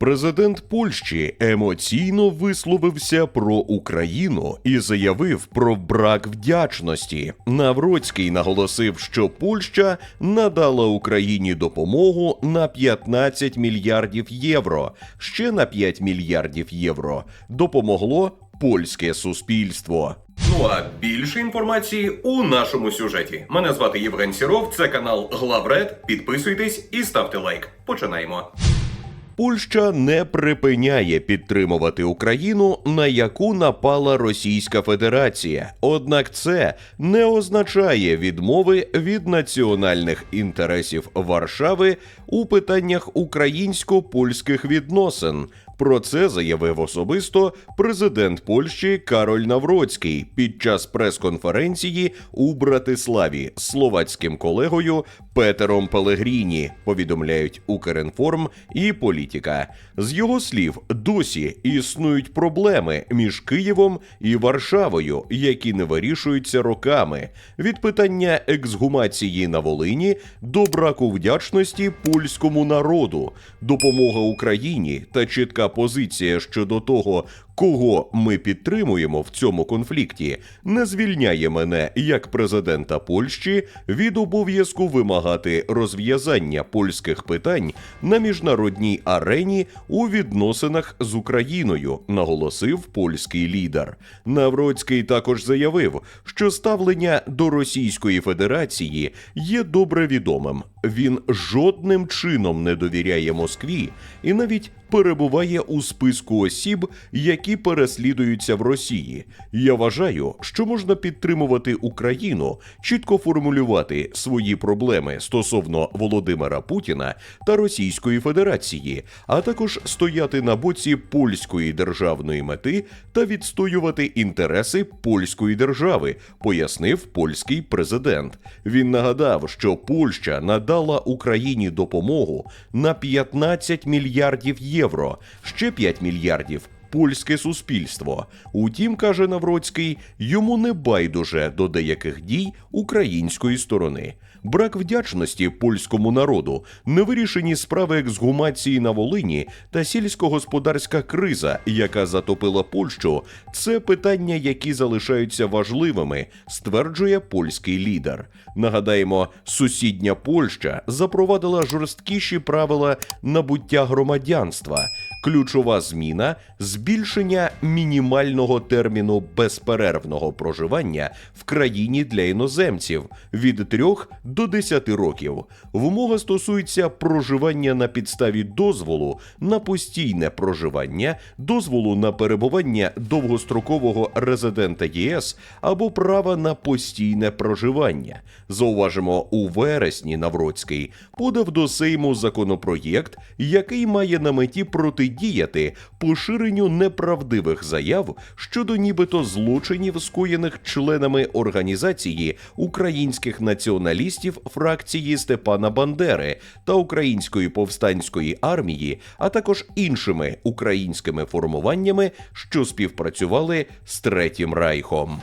Президент Польщі емоційно висловився про Україну і заявив про брак вдячності. Навроцький наголосив, що Польща надала Україні допомогу на 15 мільярдів євро. Ще на 5 мільярдів євро допомогло польське суспільство. Ну а більше інформації у нашому сюжеті. Мене звати Євген Сіров, це канал Главред. Підписуйтесь і ставте лайк. Починаємо. Польща не припиняє підтримувати Україну, на яку напала Російська Федерація. Однак це не означає відмови від національних інтересів Варшави у питаннях українсько-польських відносин. Про це заявив особисто президент Польщі Кароль Навроцький під час прес-конференції у Братиславі з словацьким колегою Петером Пелегріні. Повідомляють Укрінформ і Політіка. З його слів, досі існують проблеми між Києвом і Варшавою, які не вирішуються роками. Від питання ексгумації на Волині до браку вдячності польському народу, допомога Україні та чітка позиція щодо того, кого ми підтримуємо в цьому конфлікті, не звільняє мене як президента Польщі від обов'язку вимагати розв'язання польських питань на міжнародній арені у відносинах з Україною, наголосив польський лідер. Навроцький також заявив, що ставлення до Російської Федерації є добре відомим. Він жодним чином не довіряє Москві і навіть перебуває у списку осіб, які переслідуються в Росії. Я вважаю, що можна підтримувати Україну, чітко формулювати свої проблеми стосовно Володимира Путіна та Російської Федерації, а також стояти на боці польської державної мети та відстоювати інтереси польської держави, пояснив польський президент. Він нагадав, що Польща надала Україні допомогу на 15 мільярдів євро, ще 5 мільярдів. Польське суспільство. Утім, каже Навроцький, йому не байдуже до деяких дій української сторони. Брак вдячності польському народу, невирішені справи ексгумації на Волині та сільськогосподарська криза, яка затопила Польщу, це питання, які залишаються важливими, стверджує польський лідер. Нагадаємо, сусідня Польща запровадила жорсткіші правила набуття громадянства. Ключова зміна збільшення мінімального терміну безперервного проживання в країні для іноземців від 3 до 10 років. Вимога стосується проживання на підставі дозволу на постійне проживання, дозволу на перебування довгострокового резидента ЄС або права на постійне проживання. Зауважимо, у вересні Навроцький подав до Сейму законопроєкт, який має на меті протидіяти поширенню неправдивих заяв щодо нібито злочинів, скоєних членами організації українських націоналістів фракції Степана Бандери та Української повстанської армії, а також іншими українськими формуваннями, що співпрацювали з Третім Райхом.